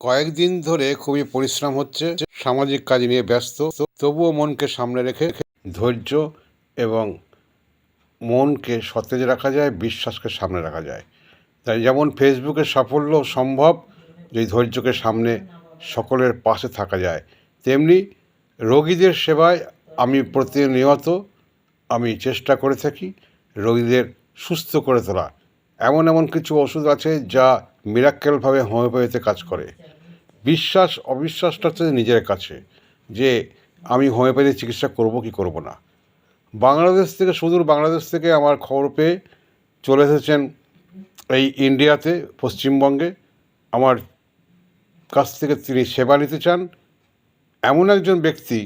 কয়েকদিন ধরে খুবই পরিশ্রম হচ্ছে, সামাজিক কাজ নিয়ে ব্যস্ত। তবুও মনকে সামনে রেখে ধৈর্য এবং মনকে সতেজ রাখা যায়, বিশ্বাসকে সামনে রাখা যায়। তাই যেমন ফেসবুকের সাফল্য সম্ভব, যে ধৈর্যকে সামনে সকলের পাশে থাকা যায়, তেমনি রোগীদের সেবায় আমি প্রতিনিয়ত, আমি চেষ্টা করে থাকি রোগীদের সুস্থ করে তোলা। এমন এমন কিছু ওষুধ আছে যা মিরাক্কেলভাবে হোমিওপ্যাথিতে কাজ করে। বিশ্বাস, অবিশ্বাসটা হচ্ছে নিজের কাছে, যে আমি হোমিওপ্যাথি চিকিৎসা করব কি করব না। বাংলাদেশ থেকে, সুদূর বাংলাদেশ থেকে আমার খবর পেয়ে চলে এসেছেন এই ইন্ডিয়াতে পশ্চিমবঙ্গে। আমার কাছ থেকে তিনি সেবা নিতে চান। এমন একজন ব্যক্তি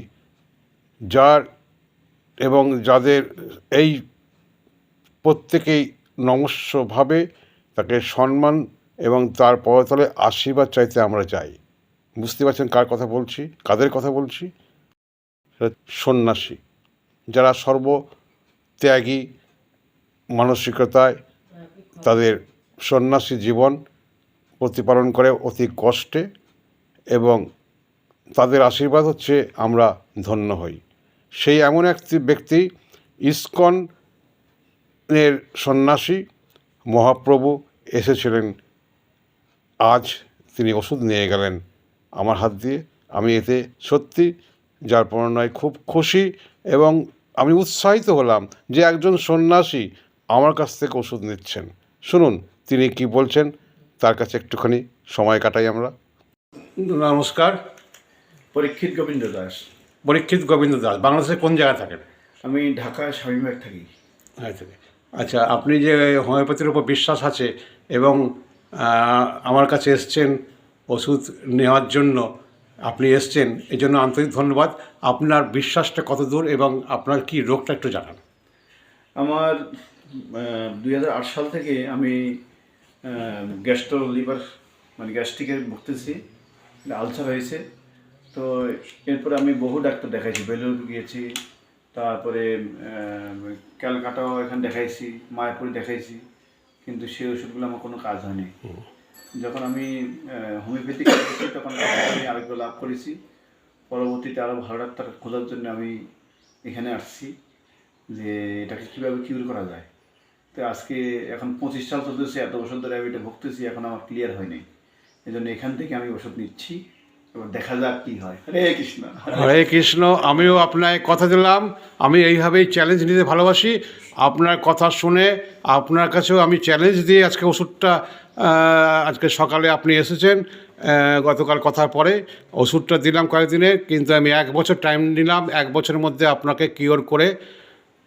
যার এবং যাদের এই প্রত্যেকেই নমস্যভাবে তাকে সম্মান এবং তার পদতলে আশীর্বাদ চাইতে আমরা যাই। বুঝতে পারছেন কার কথা বলছি? কাদের কথা বলছি? সন্ন্যাসী, যারা সর্ব ত্যাগী মানসিকতায় তাদের সন্ন্যাসী জীবন প্রতিপালন করে অতি কষ্টে এবং তাদের আশীর্বাদ হচ্ছে আমরা ধন্য হই। সেই এমন একটি ব্যক্তি ইস্কন এর সন্ন্যাসী, মহাপ্রভু এসেছিলেন আজ তিনি ওষুধ নিয়ে গেলেন আমার হাত দিয়ে। আমি এতে সত্যি যার প্রণয় খুব খুশি এবং আমি উৎসাহিত হলাম যে একজন সন্ন্যাসী আমার কাছ থেকে ওষুধ নিচ্ছেন। শুনুন তিনি কি বলছেন? তার কাছে একটুখানি সময় কাটাই আমরা। নমস্কার। পরীক্ষিত গোবিন্দ দাস। পরীক্ষিত গোবিন্দ দাস বাংলাদেশে কোন জায়গায় থাকেন? আমি ঢাকা স্বামীবাগ থাকি। আচ্ছা আচ্ছা আপনি যে হোমিওপ্যাথির উপর বিশ্বাস আছে এবং আমার কাছে এসছেন ওষুধ নেওয়ার জন্য আপনি এসছেন এই জন্য আন্তরিক ধন্যবাদ। আপনার বিশ্বাসটা কত দূর এবং আপনার কি রোগটা একটু জানান। আমার দুই হাজার আট সাল থেকে আমি গ্যাস্ট্রো লিভার মানে গ্যাস্ট্রিকের ভুগতেছি আলসার হয়েছে। তো এরপরে আমি বহু ডাক্তার দেখাইছি বেলুর গিয়েছি, তারপরে ক্যালকাটাও এখানে দেখাইছি, মায়াপুরে দেখাইছি। কিন্তু সেই ওষুধগুলো আমার কোনো কাজ হয়নি। যখন আমি হোমিওপ্যাথিক তখন আমি আরোগ্য লাভ করেছি। পরবর্তীতে আরও ভালো ডাক্তার খোঁজার জন্য আমি এখানে আসছি যে এটাকে কীভাবে কিউর করা যায়। তো আজকে এখন পঁচিশ সাল চলতেছে এত বছর ধরে আমি এটা ভুগতেছি এখন আমার ক্লিয়ার হয়নি। এই জন্য এখান থেকে আমি ওষুধ নিচ্ছি। দেখা যাক কী হয়। হরে কৃষ্ণ। হরে কৃষ্ণ আমিও আপনায় কথা দিলাম। আমি এইভাবেই চ্যালেঞ্জ নিতে ভালোবাসি। আপনার কথা শুনে আপনার কাছেও আমি চ্যালেঞ্জ দিয়ে আজকে ওষুধটা আজকে সকালে আপনি এসেছেন গতকাল কথার পরে। ওষুধটা দিলাম কয়েকদিনে কিন্তু আমি এক বছর টাইম নিলাম। এক বছরের মধ্যে আপনাকে কিওর করে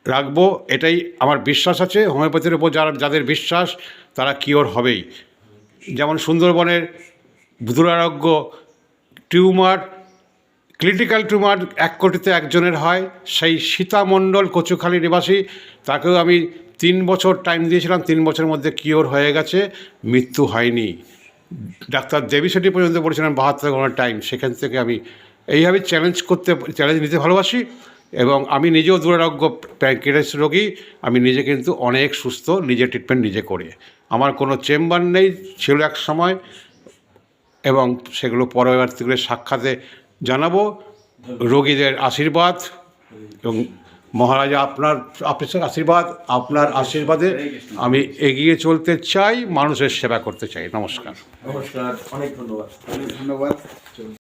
রাখব। এটাই আমার বিশ্বাস আছে। হোমিওপ্যাথির উপর যারা যাদের বিশ্বাস তারা কিওর হবেই। যেমন সুন্দরবনের দুরারোগ্য টিউমার ক্রিটিক্যাল টিউমার এক কোটিতে একজনের হয়। সেই সীতামণ্ডল কচুখালী নিবাসী, তাকেও আমি তিন বছর টাইম দিয়েছিলাম, তিন বছরের মধ্যে কিওর হয়ে গেছে, মৃত্যু হয়নি। ডাক্তার দেবী সেটি পর্যন্ত বলেছিলেন বাহাত্তর ঘণ্টার টাইম সেখান থেকে আমি এইভাবে চ্যালেঞ্জ করতে চ্যালেঞ্জ নিতে ভালোবাসি এবং আমি নিজেও দুরারোগ্য প্যাঙ্কেটাস রোগী, আমি নিজে কিন্তু অনেক সুস্থ, নিজে ট্রিটমেন্ট নিজে করি। আমার কোনো চেম্বার নেই, ছিল এক সময় এবং সেগুলো পরবর্তী করে সাক্ষাতে জানাব। রোগীদের আশীর্বাদ এবং মহারাজা আপনার আপনার আশীর্বাদ আপনার আশীর্বাদে আমি এগিয়ে চলতে চাই মানুষের সেবা করতে চাই। নমস্কার। নমস্কার অনেক ধন্যবাদ। অনেক ধন্যবাদ।